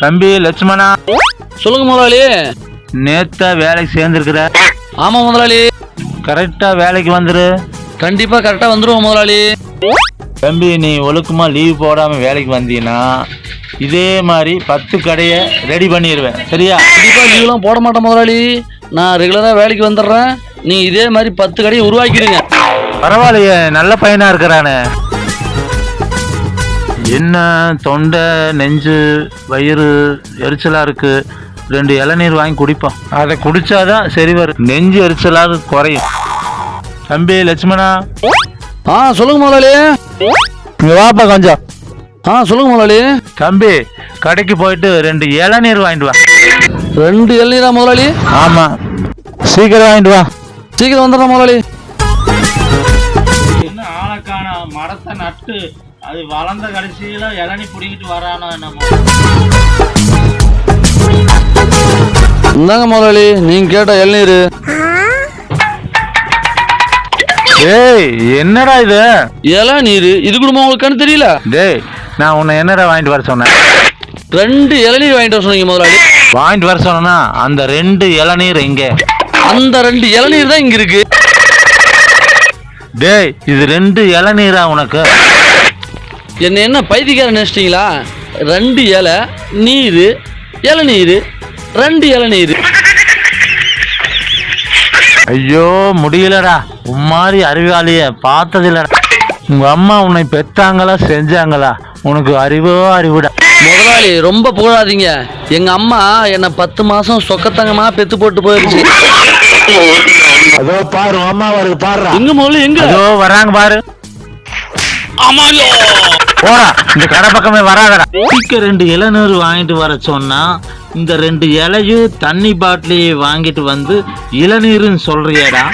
தம்பி லட்சுமணா. சொல்லுங்க முதலாளி. நேத்தா வேலைக்கு சேர்ந்துருக்குற. ஆமா முதலாளி. கரெக்டா வேலைக்கு வந்துரு. கண்டிப்பா கரெக்டா வந்துருவோம் முதலாளி. தம்பி நீ ஒழுக்கமா லீவ் போடாம வேலைக்கு வந்தீன்னா இதே மாதிரி பத்து கடையை ரெடி பண்ணிடுவேன் சரியா? கண்டிப்பா லீவ்லாம் போட மாட்டேன் முதலாளி. நான் ரெகுலரா வேலைக்கு வந்துடுறேன். நீ இதே மாதிரி பத்து கடையை உருவாக்கிடுங்க. பரவாயில்லையே நல்ல பையனா இருக்கிறானே. என்ன தொண்டை நெஞ்சு வயிறு எரிச்சலா இருக்கு? ரெண்டு இளநீர் வாங்கி குடிப்போம். அதை குடிச்சாதான் சரி வரும். நெஞ்சு எரிச்சலாக குறையும். தம்பி லட்சுமணா? ஆ சொல்லுங்க முதலாளி. வாப்பா கொஞ்சம் ஆ சொல்லுங்க முதலாளி. தம்பி கடைக்கு போயிட்டு ரெண்டு இளநீர் வாங்கிட்டு வா. ரெண்டு இளநீரா முதலாளி? ஆமா. சீக்கிரம் வாங்கிட்டு வா. சீக்கிரம் வந்துடுறேன் முதலாளி. நட்டு அது வளர்ந்த கடைசியில இளநீ பிடிக்கிட்டு வரானோ நம்ம இந்தாங்க முதலாளி நீங்க கேட்ட இளநீர். டேய் என்னடா இது? இளநீர் இது குடும்பம் உங்களுக்கு கண்ணு தெரியல? டேய் நான் உன்னை என்னடா வாங்கிட்டு வர சொன்னேன்? ரெண்டு இளநீர் வாங்கிட்டு வர சொன்னீங்க முதலாளி. வாங்கிட்டு வர சொன்னா அந்த ரெண்டு இளநீர் எங்க அந்த ரெண்டு இளநீர் தான் இங்க இருக்கு. டேய் இது ரெண்டு இளநீரா உனக்கு? என்ன என்ன பைத்தியக்காரன் நினைச்சிட்டீங்களா? ரெண்டு இலை நீர் இளநீர் ரெண்டு இளநீர். ஐயோ முடியலடா. உன் மாதிரி அறிவாளிய பார்த்ததில்லடா உங்க அம்மா உன்னை பெத்தாங்களா செஞ்சாங்களா? உனக்கு அறிவோ அறிவுடா. முதலாளி ரொம்ப புகழாதீங்க. எங்க அம்மா என்னை பத்து மாசம் சொக்கத்தங்கமா பெத்து போட்டு போயிருச்சு. அதோ பாரு அம்மா வருது பாருடா. எங்க முதல்ல எங்க? அதோ வராங்க பாரு. ஆமாயோ போடா இந்த கடை பக்கமே வராதடா. சீக்கிரம் ரெண்டு இளநீர் வாங்கிட்டு வர சொன்னா இந்த ரெண்டு இலையும் தண்ணி பாட்டிலையும் வாங்கிட்டு வந்து இளநீர்னு சொல்றியேடா.